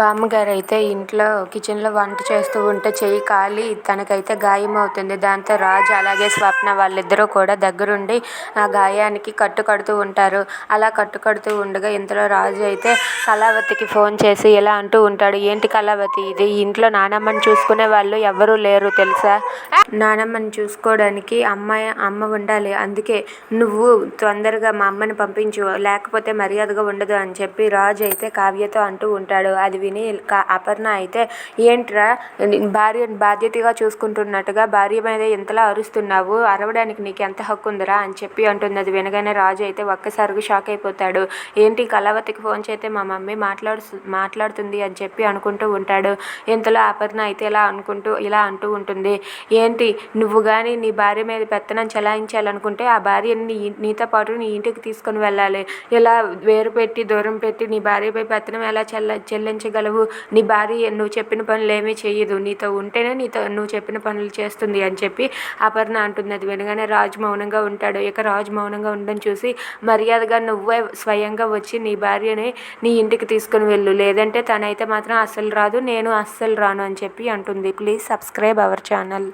బామ్మగారు అయితే ఇంట్లో కిచెన్లో వంట చేస్తూ ఉంటే చెయ్యి కాలి తనకైతే గాయం అవుతుంది దాంతో రాజు అలాగే స్వప్న వాళ్ళిద్దరూ కూడా దగ్గరుండి ఆ గాయానికి కట్టు కడుతూ ఉంటారు. అలా కట్టు కడుతూ ఉండగా ఇంతలో రాజు అయితే కళావతికి ఫోన్ చేసి ఇలా అంటూ ఉంటాడు ఏంటి కళావతి ఇది? ఇంట్లో నానమ్మని చూసుకునే వాళ్ళు ఎవ్వరూ లేరు తెలుసా? నానమ్మని చూసుకోవడానికి అమ్మాయి అమ్మ ఉండాలి. అందుకే నువ్వు తొందరగా మా అమ్మని పంపించు. లేకపోతే మర్యాదగా ఉండదు అని చెప్పి రాజు అయితే కావ్యతో అంటూ ఉంటాడు. అది విని అపర్ణ అయితే ఏంట్రా భార్య బాధ్యతగా చూసుకుంటున్నట్టుగా భార్య మీద ఇంతలా అరుస్తున్నావు? అరవడానికి నీకు ఎంత హక్కు ఉందిరా అని చెప్పి అంటుంది. అది వినగానే రాజు అయితే ఒక్కసారిగా షాక్ అయిపోతాడు. ఏంటి కళావతికి ఫోన్ చేస్తే మా మమ్మీ మాట్లాడు మాట్లాడుతుంది అని చెప్పి అనుకుంటూ ఉంటాడు. ఇంతలో అపర్ణ అయితే ఇలా అనుకుంటూ ఇలా అంటూ ఉంటుంది. ఏంటి నువ్వు కానీ నీ భార్య మీద పెత్తనం చెలాయించాలనుకుంటే ఆ భార్యని నీ నీతో పాటు నీ ఇంటికి తీసుకొని వెళ్ళాలి. ఇలా వేరు పెట్టి దూరం పెట్టి నీ భార్యపై పెత్తనం ఎలా చెల్ల చెల్లించగలవు నీ భార్య నువ్వు చెప్పిన పనులు ఏమీ చేయదు నీతో ఉంటేనే నీతో నువ్వు చెప్పిన పనులు చేస్తుంది అని చెప్పి అపర్ణ అంటుంది. అది వినగానే రాజు మౌనంగా ఉంటాడు. ఇక రాజు మౌనంగా ఉండడం చూసి మర్యాదగా నువ్వే స్వయంగా వచ్చి నీ భార్యని నీ ఇంటికి తీసుకుని వెళ్ళు. లేదంటే తనైతే మాత్రం అస్సలు రాదు నేను అస్సలు రాను అని చెప్పి అంటుంది. Please subscribe our channel.